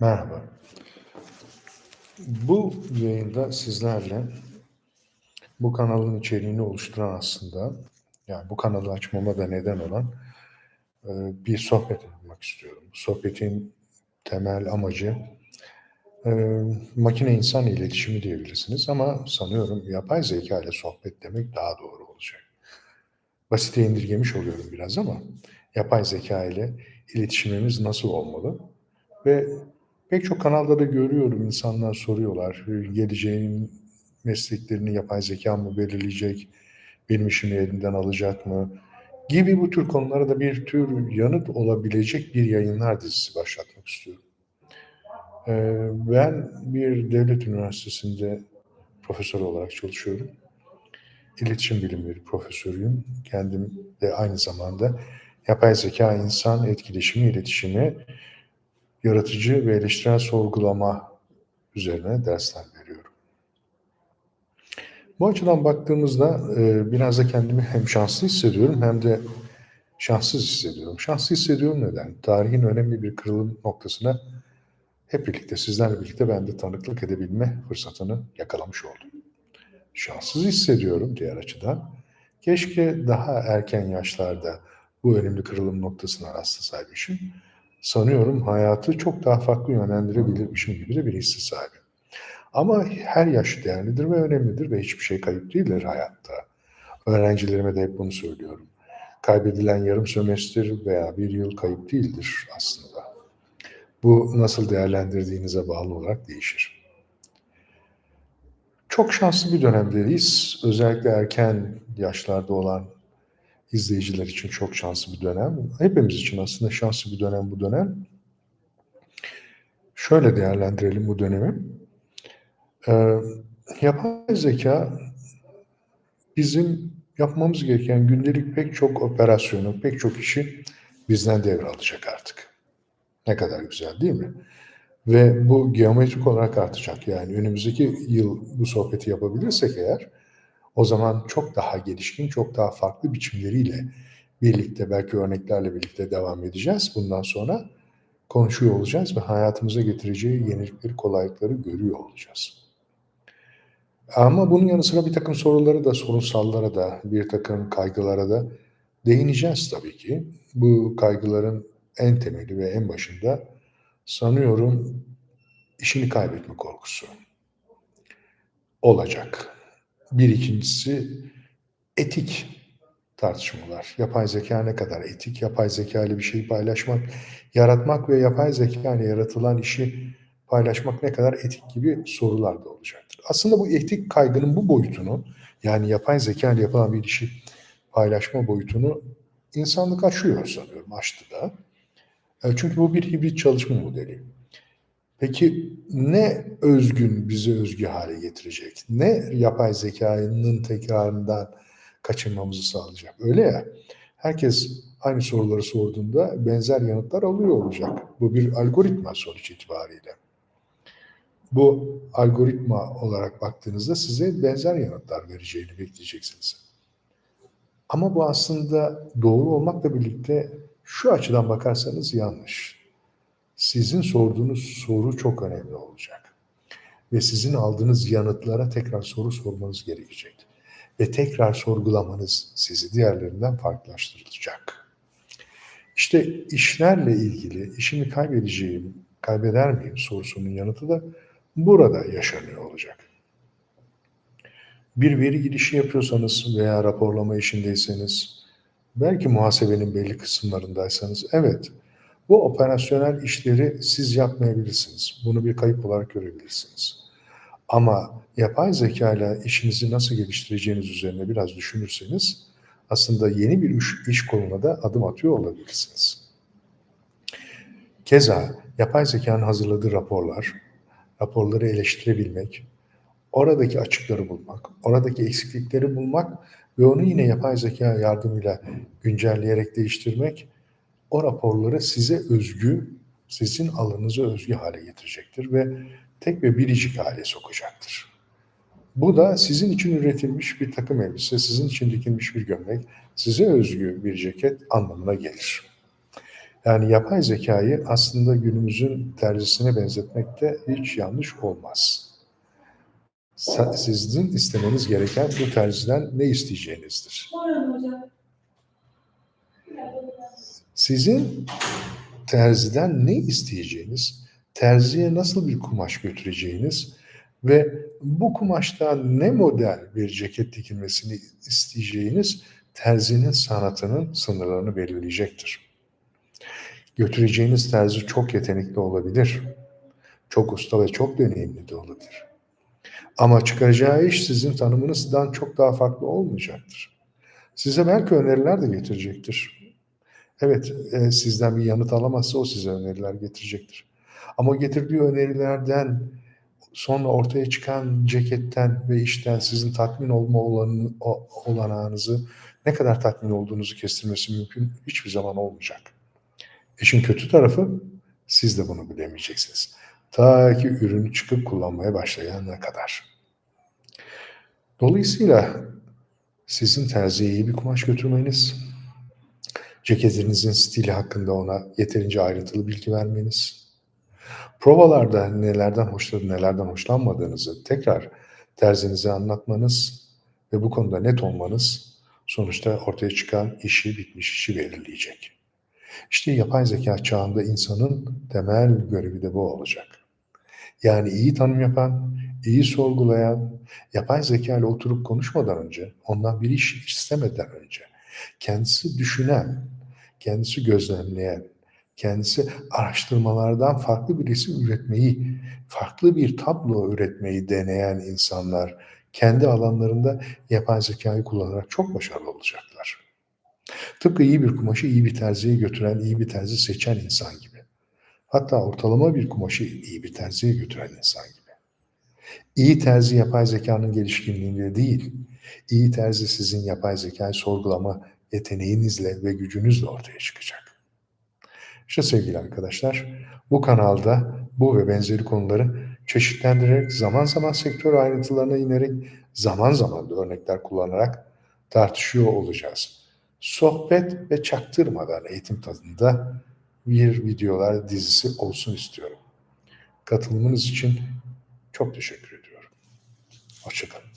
Merhaba. Bu yayında sizlerle bu kanalın içeriğini oluşturan aslında, yani bu kanalı açmama da neden olan e, bir sohbet yapmak istiyorum. Sohbetin temel amacı e, makine insan iletişimi diyebilirsiniz ama sanıyorum yapay zeka ile sohbet demek daha doğru olacak. Basite indirgemiş oluyorum biraz ama yapay zeka ile iletişimimiz nasıl olmalı ve Pek çok kanalda da görüyorum insanlar soruyorlar. Geleceğin mesleklerini yapay zeka mı belirleyecek? Benim işimi elinden alacak mı? Gibi bu tür konulara da bir tür yanıt olabilecek bir yayınlar dizisi başlatmak istiyorum. Ee, ben bir devlet üniversitesinde profesör olarak çalışıyorum. İletişim bilimleri profesörüyüm. Kendim de aynı zamanda yapay zeka, insan etkileşimi, iletişimi yaratıcı ve eleştirel sorgulama üzerine dersler veriyorum. Bu açıdan baktığımızda e, biraz da kendimi hem şanslı hissediyorum hem de şanssız hissediyorum. Şanslı hissediyorum neden? Tarihin önemli bir kırılım noktasına hep birlikte, sizlerle birlikte ben de tanıklık edebilme fırsatını yakalamış oldum. Şanssız hissediyorum diğer açıdan. Keşke daha erken yaşlarda bu önemli kırılım noktasına rastlasaymışım sanıyorum hayatı çok daha farklı yönlendirebilirmişim gibi de bir hissi sahibim. Ama her yaş değerlidir ve önemlidir ve hiçbir şey kayıp değildir hayatta. Öğrencilerime de hep bunu söylüyorum. Kaybedilen yarım sömestr veya bir yıl kayıp değildir aslında. Bu nasıl değerlendirdiğinize bağlı olarak değişir. Çok şanslı bir dönemdeyiz. Özellikle erken yaşlarda olan izleyiciler için çok şanslı bir dönem. Hepimiz için aslında şanslı bir dönem bu dönem. Şöyle değerlendirelim bu dönemi. Ee, yapay zeka bizim yapmamız gereken gündelik pek çok operasyonu, pek çok işi bizden devralacak artık. Ne kadar güzel değil mi? Ve bu geometrik olarak artacak. Yani önümüzdeki yıl bu sohbeti yapabilirsek eğer o zaman çok daha gelişkin, çok daha farklı biçimleriyle birlikte, belki örneklerle birlikte devam edeceğiz. Bundan sonra konuşuyor olacağız ve hayatımıza getireceği yenilikleri, kolaylıkları görüyor olacağız. Ama bunun yanı sıra bir takım soruları da, sorunsallara da, bir takım kaygılara da değineceğiz tabii ki. Bu kaygıların en temeli ve en başında sanıyorum işini kaybetme korkusu olacak. Bir ikincisi etik tartışmalar. Yapay zeka ne kadar etik? Yapay zeka ile bir şeyi paylaşmak, yaratmak ve yapay zeka ile yaratılan işi paylaşmak ne kadar etik gibi sorular da olacaktır. Aslında bu etik kaygının bu boyutunu yani yapay zeka ile yapılan bir işi paylaşma boyutunu insanlık aşıyor sanıyorum, aştı da. E, çünkü bu bir hibrit çalışma modeli. Peki ne özgün bizi özgü hale getirecek? Ne yapay zekanın tekrarından kaçınmamızı sağlayacak? Öyle ya. Herkes aynı soruları sorduğunda benzer yanıtlar alıyor olacak. Bu bir algoritma sonuç itibariyle. Bu algoritma olarak baktığınızda size benzer yanıtlar vereceğini bekleyeceksiniz. Ama bu aslında doğru olmakla birlikte şu açıdan bakarsanız yanlış sizin sorduğunuz soru çok önemli olacak. Ve sizin aldığınız yanıtlara tekrar soru sormanız gerekecek. Ve tekrar sorgulamanız sizi diğerlerinden farklılaştıracak. İşte işlerle ilgili işimi kaybedeceğim, kaybeder miyim sorusunun yanıtı da burada yaşanıyor olacak. Bir veri girişi yapıyorsanız veya raporlama işindeyseniz, belki muhasebenin belli kısımlarındaysanız, evet, bu operasyonel işleri siz yapmayabilirsiniz. Bunu bir kayıp olarak görebilirsiniz. Ama yapay zeka ile işinizi nasıl geliştireceğiniz üzerine biraz düşünürseniz aslında yeni bir iş, iş koluna da adım atıyor olabilirsiniz. Keza yapay zekanın hazırladığı raporlar, raporları eleştirebilmek, oradaki açıkları bulmak, oradaki eksiklikleri bulmak ve onu yine yapay zeka yardımıyla güncelleyerek değiştirmek o raporları size özgü, sizin alanınıza özgü hale getirecektir ve tek ve biricik hale sokacaktır. Bu da sizin için üretilmiş bir takım elbise, sizin için dikilmiş bir gömlek, size özgü bir ceket anlamına gelir. Yani yapay zekayı aslında günümüzün terzisine benzetmekte hiç yanlış olmaz. Sizin istemeniz gereken bu terziden ne isteyeceğinizdir. Hocam. Sizin terziden ne isteyeceğiniz, terziye nasıl bir kumaş götüreceğiniz ve bu kumaştan ne model bir ceket dikilmesini isteyeceğiniz terzinin sanatının sınırlarını belirleyecektir. Götüreceğiniz terzi çok yetenekli olabilir. Çok usta ve çok deneyimli de olabilir. Ama çıkaracağı iş sizin tanımınızdan çok daha farklı olmayacaktır. Size belki öneriler de getirecektir. Evet, e, sizden bir yanıt alamazsa o size öneriler getirecektir. Ama getirdiği önerilerden sonra ortaya çıkan ceketten ve işten sizin tatmin olma olanı, o- olanağınızı ne kadar tatmin olduğunuzu kestirmesi mümkün hiçbir zaman olmayacak. İşin kötü tarafı siz de bunu bilemeyeceksiniz. Ta ki ürünü çıkıp kullanmaya başlayana kadar. Dolayısıyla sizin terziye iyi bir kumaş götürmeniz, ceketinizin stili hakkında ona yeterince ayrıntılı bilgi vermeniz, provalarda nelerden hoşlanıp nelerden hoşlanmadığınızı tekrar terzinize anlatmanız ve bu konuda net olmanız sonuçta ortaya çıkan işi bitmiş işi belirleyecek. İşte yapay zeka çağında insanın temel görevi de bu olacak. Yani iyi tanım yapan, iyi sorgulayan, yapay zeka ile oturup konuşmadan önce, ondan bir iş istemeden önce, kendisi düşünen, kendisi gözlemleyen, kendisi araştırmalardan farklı birisi üretmeyi, farklı bir tablo üretmeyi deneyen insanlar kendi alanlarında yapay zekayı kullanarak çok başarılı olacaklar. Tıpkı iyi bir kumaşı iyi bir terziye götüren, iyi bir terzi seçen insan gibi. Hatta ortalama bir kumaşı iyi bir terziye götüren insan gibi. İyi terzi yapay zekanın gelişkinliğinde değil, iyi terzi sizin yapay zekayı sorgulama yeteneğinizle ve gücünüzle ortaya çıkacak. İşte sevgili arkadaşlar, bu kanalda bu ve benzeri konuları çeşitlendirerek, zaman zaman sektör ayrıntılarına inerek, zaman zaman da örnekler kullanarak tartışıyor olacağız. Sohbet ve çaktırmadan eğitim tadında bir videolar dizisi olsun istiyorum. Katılımınız için çok teşekkür ediyorum. Hoşçakalın.